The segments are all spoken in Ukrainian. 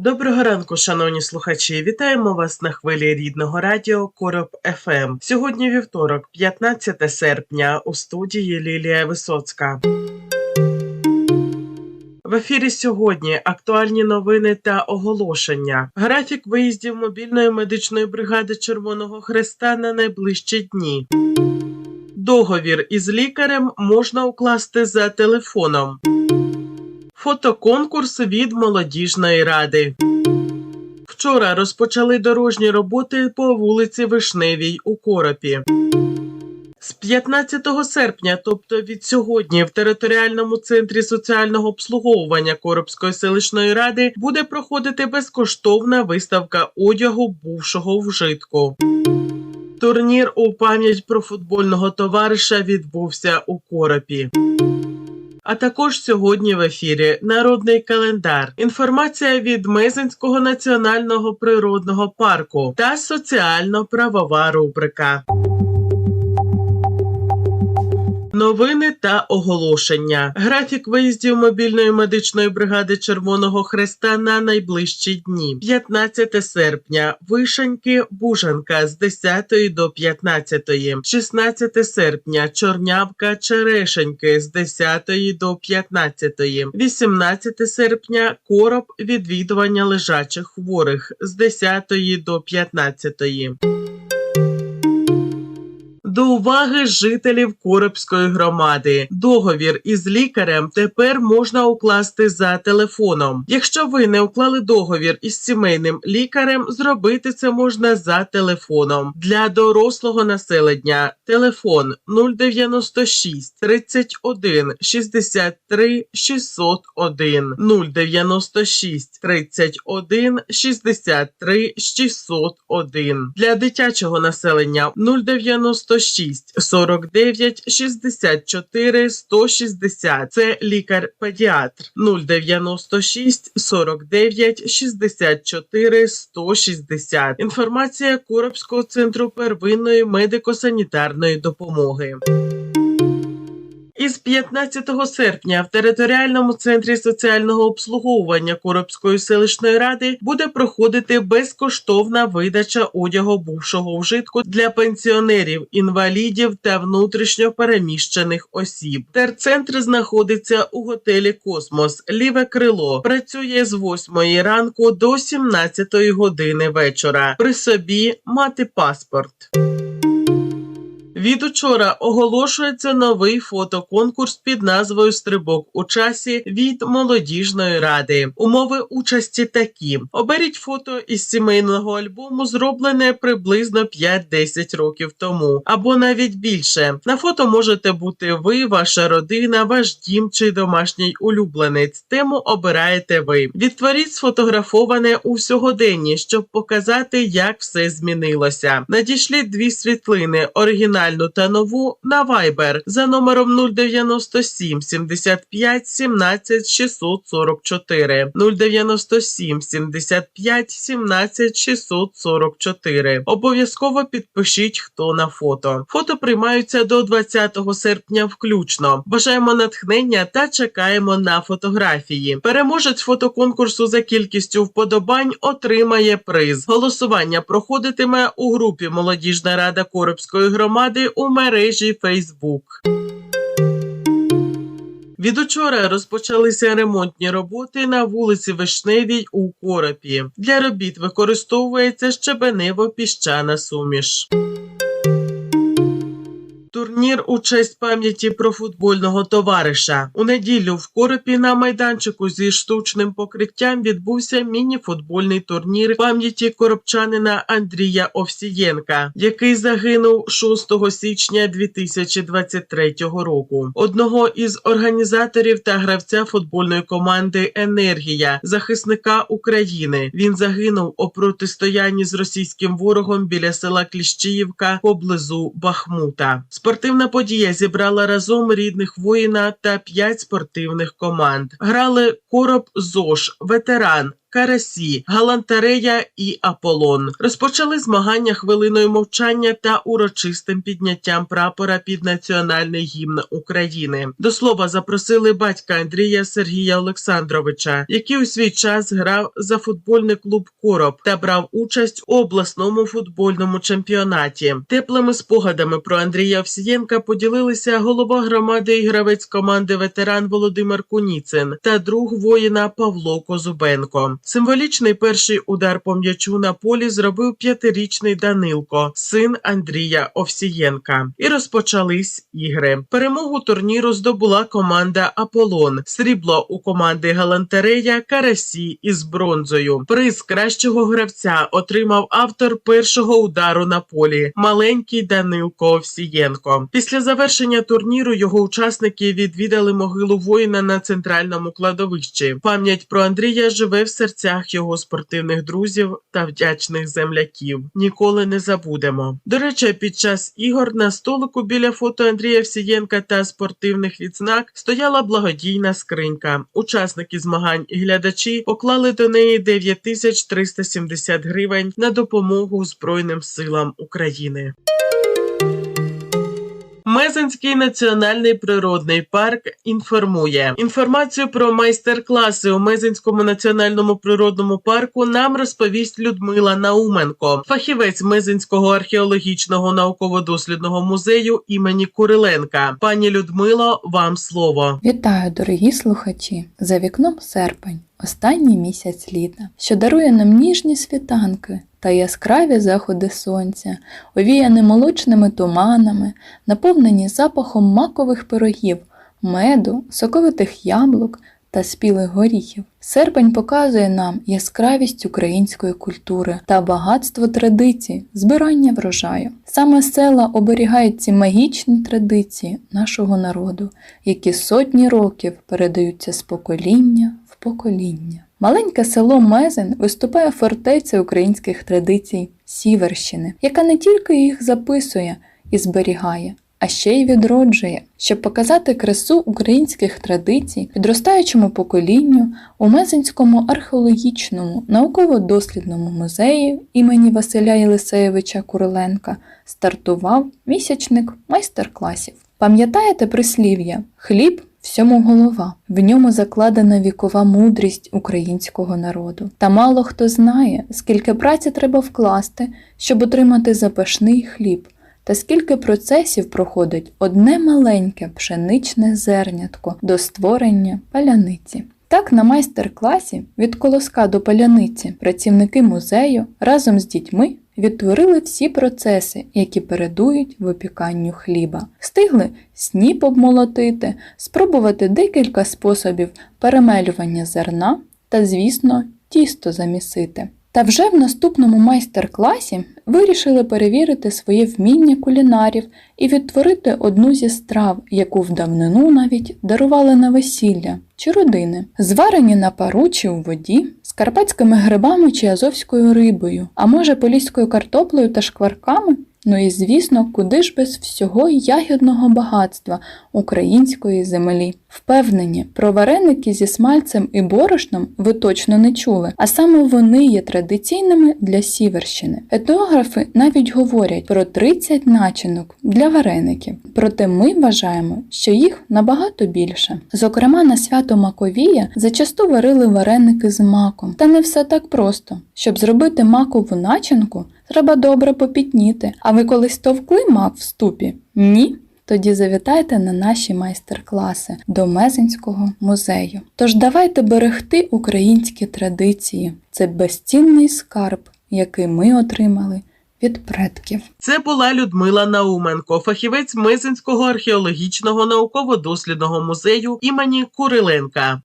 Доброго ранку, шановні слухачі. Вітаємо вас на хвилі рідного радіо Короб ФМ. Сьогодні вівторок, 15 серпня, у студії Лілія Висоцька. В ефірі сьогодні актуальні новини та оголошення. Графік виїздів мобільної медичної бригади Червоного Хреста на найближчі дні. Договір із лікарем можна укласти за телефоном. Фотоконкурс від молодіжної ради. Вчора розпочали дорожні роботи по вулиці Вишневій у Коропі. З 15 серпня, тобто від сьогодні, в територіальному центрі соціального обслуговування Коробської селищної ради буде проходити безкоштовна виставка одягу бувшого вжитку. Турнір у пам'ять про футбольного товариша відбувся у Коропі. А також сьогодні в ефірі народний календар, інформація від Мезенського національного природного парку та соціально-правова рубрика. Новини та оголошення. Графік виїздів мобільної медичної бригади Червоного Хреста на найближчі дні. 15 серпня. Вишеньки Бужанка з 10 до 15. 16 серпня. Чорнявка Черешеньки з 10 до 15. 18 серпня. Короб відвідування лежачих хворих з 10 до 15. До уваги жителів Коробської громади. Договір із лікарем тепер можна укласти за телефоном. Якщо ви не уклали договір із сімейним лікарем, зробити це можна за телефоном. Для дорослого населення телефон 096 31 63 601 096 31 63 601. Для дитячого населення 096 49 64 160. Це лікар-педіатр 096 49 64 160. Інформація Коробського центру первинної медико-санітарної допомоги. Із 15 серпня в територіальному центрі соціального обслуговування Коробської селищної ради буде проходити безкоштовна видача одягу бувшого вжитку для пенсіонерів, інвалідів та внутрішньо переміщених осіб. Терцентр знаходиться у готелі Космос. Ліве крило працює з 8 ранку до 17 години вечора. При собі мати паспорт. Від учора оголошується новий фотоконкурс під назвою Стрибок у часі від молодіжної ради. Умови участі такі: оберіть фото із сімейного альбому, зроблене приблизно 5-10 років тому, або навіть більше. На фото можете бути ви, ваша родина, ваш дім чи домашній улюбленець. Тему обираєте ви. Відтворіть сфотографоване у сьогоденні, щоб показати, як все змінилося. Надішліть дві світлини оригінальну та нову на Viber за номером 097 75 17 644 097 75 17 644. Обов'язково підпишіть, хто на фото. Фото приймаються до 20 серпня включно. Бажаємо натхнення та чекаємо на фотографії. Переможець фотоконкурсу за кількістю вподобань отримає приз. Голосування проходитиме у групі Молодіжна рада Коробської громади у мережі Facebook. Від учора розпочалися ремонтні роботи на вулиці Вишневій у Коропі. Для робіт використовується щебенево-піщана суміш. Турнір у честь пам'яті про футбольного товариша. У неділю в Коропі на майданчику зі штучним покриттям відбувся міні-футбольний турнір пам'яті коробчанина Андрія Овсієнка, який загинув 6 січня 2023 року. Одного із організаторів та гравця футбольної команди Енергія, захисника України. Він загинув у протистоянні з російським ворогом біля села Кліщіївка поблизу Бахмута. Спортивна подія зібрала разом рідних воїна та п'ять спортивних команд. Грали Короб зош, ветеран. Карасі, Галантарея і Аполлон розпочали змагання хвилиною мовчання та урочистим підняттям прапора під національний гімн України. До слова запросили батька Андрія Сергія Олександровича, який у свій час грав за футбольний клуб Короб та брав участь у обласному футбольному чемпіонаті. Теплими спогадами про Андрія Овсієнка поділилися голова громади і гравець команди ветеран Володимир Куніцин та друг воїна Павло Козубенко. Символічний перший удар по м'ячу на полі зробив п'ятирічний Данилко, син Андрія Овсієнка. І розпочались ігри. Перемогу турніру здобула команда Аполлон. Срібло у команди Галантерея Карасі із бронзою. Приз кращого гравця отримав автор першого удару на полі маленький Данилко Овсієнко. Після завершення турніру його учасники відвідали могилу воїна на центральному кладовищі. Пам'ять про Андрія живе в серцях його спортивних друзів та вдячних земляків. Ніколи не забудемо. До речі, під час ігор на столику біля фото Андрія Всієнка та спортивних відзнак стояла благодійна скринька. Учасники змагань і глядачі поклали до неї 9370 гривень на допомогу Збройним силам України. Мезенський національний природний парк інформує інформацію про майстер-класи у Мезенському національному природному парку. Нам розповість Людмила Науменко, фахівець Мезенського археологічного науково-дослідного музею імені Куриленка. Пані Людмило, вам слово. Вітаю, дорогі слухачі! За вікном серпень, останній місяць літа, що дарує нам ніжні світанки та яскраві заходи сонця, овіяні молочними туманами, наповнені запахом макових пирогів, меду, соковитих яблук та спілих горіхів. Серпень показує нам яскравість української культури та багатство традицій, збирання врожаю. Саме села оберігають ці магічні традиції нашого народу, які сотні років передаються з покоління покоління. Маленьке село Мезен виступає фортецею українських традицій Сіверщини, яка не тільки їх записує і зберігає, а ще й відроджує, щоб показати красу українських традицій підростаючому поколінню у Мезенському археологічному науково-дослідному музеї імені Василя Єлисеєвича Куриленка стартував місячник майстер-класів. Пам'ятаєте прислів'я хліб всьому голова. В ньому закладена вікова мудрість українського народу. Та мало хто знає, скільки праці треба вкласти, щоб отримати запашний хліб, та скільки процесів проходить одне маленьке пшеничне зернятко до створення паляниці. Так, на майстер-класі від колоска до паляниці працівники музею разом з дітьми відтворили всі процеси, які передують випіканню хліба. Встигли сніп обмолотити, спробувати декілька способів перемелювання зерна та, звісно, тісто замісити. Та вже в наступному майстер-класі вирішили перевірити своє вміння кулінарів і відтворити одну зі страв, яку в давнину навіть дарували на весілля чи родини, зварені на пару чи у воді, з карпатськими грибами чи азовською рибою, а може поліською картоплею та шкварками. Ну і звісно, куди ж без всього ягідного багатства української землі. Впевнені, про вареники зі смальцем і борошном ви точно не чули, а саме вони є традиційними для Сіверщини. Етнографи навіть говорять про 30 начинок для вареників, проте ми вважаємо, що їх набагато більше. Зокрема, на свято Маковія зачасту варили вареники з маком. Та не все так просто. Щоб зробити макову начинку, треба добре попітніти. А ви колись товкли мак в ступі? Ні? Тоді завітайте на наші майстер-класи до Мезенського музею. Тож давайте берегти українські традиції. Це безцінний скарб, який ми отримали від предків. Це була Людмила Науменко, фахівець Мезенського археологічного науково-дослідного музею імені Куриленка.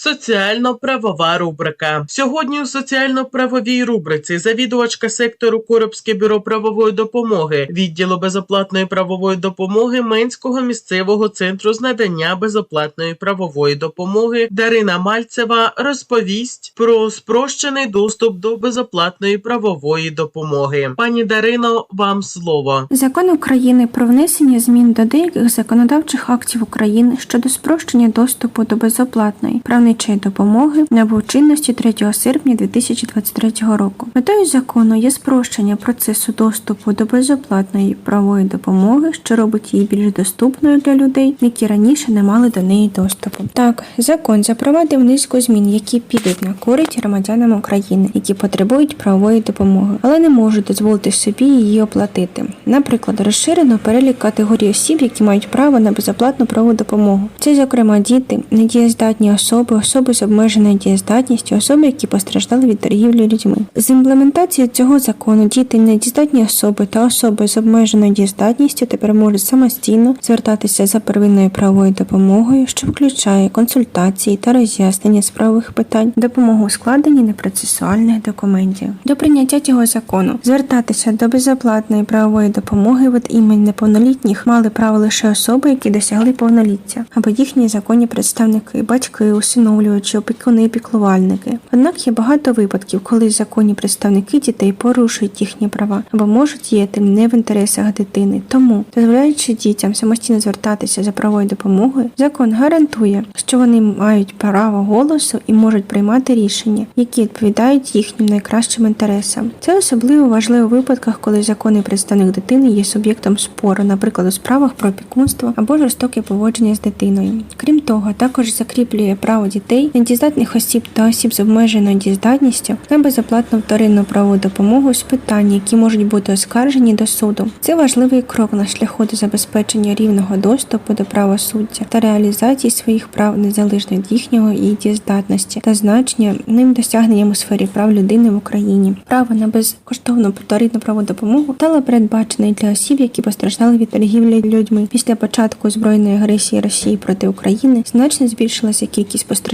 Соціально-правова рубрика. Сьогодні у соціально-правовій рубриці завідувачка сектору Коробське бюро правової допомоги, відділу безоплатної правової допомоги Менського місцевого центру з надання безоплатної правової допомоги Дарина Мальцева розповість про спрощений доступ до безоплатної правової допомоги. Пані Дарино, вам слово. Закон України про внесення змін до деяких законодавчих актів України щодо спрощення доступу до безоплатної правничої допомоги набув чинності 3 серпня 2023 року. Метою закону є спрощення процесу доступу до безоплатної правової допомоги, що робить її більш доступною для людей, які раніше не мали до неї доступу. Так, закон запровадив низку змін, які підуть на користь громадянам України, які потребують правової допомоги, але не можуть дозволити собі її оплатити. Наприклад, розширено перелік категорій осіб, які мають право на безоплатну правову допомогу. Це, зокрема, діти, недієздатні особи, особи з обмеженою дієздатністю, особи, які постраждали від торгівлі людьми. З імплементацією цього закону діти, недієздатні особи та особи з обмеженою дієздатністю тепер можуть самостійно звертатися за первинною правовою допомогою, що включає консультації та роз'яснення справових питань, допомогу у складенні непроцесуальних документів. До прийняття цього закону звертатися до безоплатної правової допомоги від імені неповнолітніх мали право лише особи, які досягли повноліття, або їхні законні представники, батьки, усиновлювачі, опікуни, піклувальники. Однак є багато випадків, коли законні представники дітей порушують їхні права або можуть діяти не в інтересах дитини. Тому, дозволяючи дітям самостійно звертатися за правовою допомогою, закон гарантує, що вони мають право голосу і можуть приймати рішення, які відповідають їхнім найкращим інтересам. Це особливо важливо у випадках, коли законний представник дитини є суб'єктом спору, наприклад, у справах про опікунство або жорстоке поводження з дитиною. Крім того, також закріплює право дітей, недієздатних осіб та осіб з обмеженою дієздатністю на безоплатну вторинну правову допомогу з питань, які можуть бути оскаржені до суду. Це важливий крок на шляху до забезпечення рівного доступу до правосуддя та реалізації своїх прав незалежно від їхнього і дієздатності та значення ним досягненням у сфері прав людини в Україні. Право на безкоштовну вторинну правову допомогу стало передбачене для осіб, які постраждали від торгівлі людьми. Після початку збройної агресії Росії проти України значно збільшилася кількість постраждалих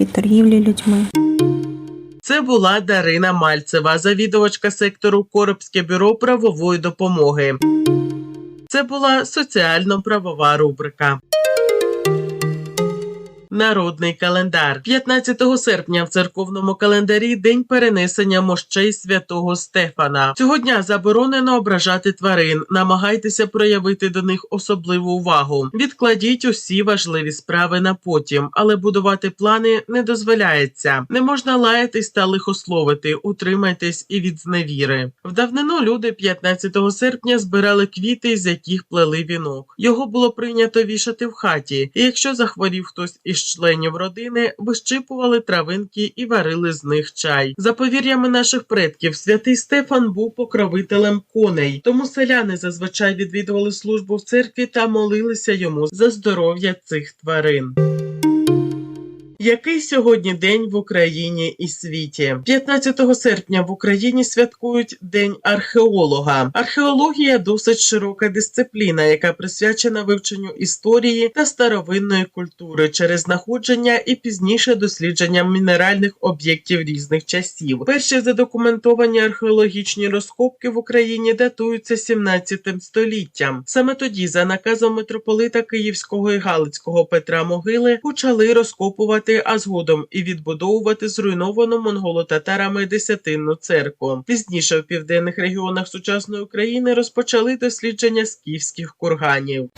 від торгівлі людьми. Це була Дарина Мальцева, завідувачка сектору Коробське бюро правової допомоги. Це була соціально-правова рубрика. Народний календар 15 серпня в церковному календарі день перенесення мощей святого Стефана. Цього дня заборонено ображати тварин. Намагайтеся проявити до них особливу увагу. Відкладіть усі важливі справи на потім, але будувати плани не дозволяється. Не можна лаятись та лихословити. Утримайтесь і від зневіри. В давнину люди 15 серпня збирали квіти, з яких плели вінок. Його було прийнято вішати в хаті, і якщо захворів хтось із членів родини, вищипували травинки і варили з них чай. За повір'ями наших предків, святий Стефан був покровителем коней, тому селяни зазвичай відвідували службу в церкві та молилися йому за здоров'я цих тварин. Який сьогодні день в Україні і світі? 15 серпня в Україні святкують День археолога. Археологія досить широка дисципліна, яка присвячена вивченню історії та старовинної культури через знаходження і пізніше дослідження мінеральних об'єктів різних часів. Перші задокументовані археологічні розкопки в Україні датуються 17 століттям. Саме тоді, за наказом митрополита Київського і Галицького Петра Могили, почали розкопувати а згодом і відбудовувати зруйновану монголо-татарами десятинну церкву. Пізніше в південних регіонах сучасної України розпочали дослідження скіфських курганів.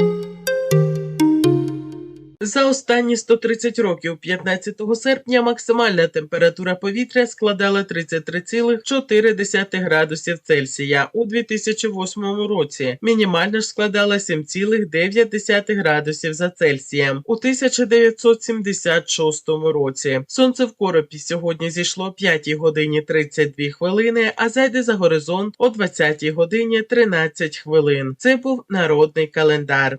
За останні 130 років, 15 серпня, максимальна температура повітря складала 33,4 градусів Цельсія у 2008 році. Мінімальна ж складала 7,9 градусів за Цельсієм у 1976 році. Сонце в коропі сьогодні зійшло о 5 годині 32 хвилини, а зайде за горизонт о 20 годині 13 хвилин. Це був народний календар.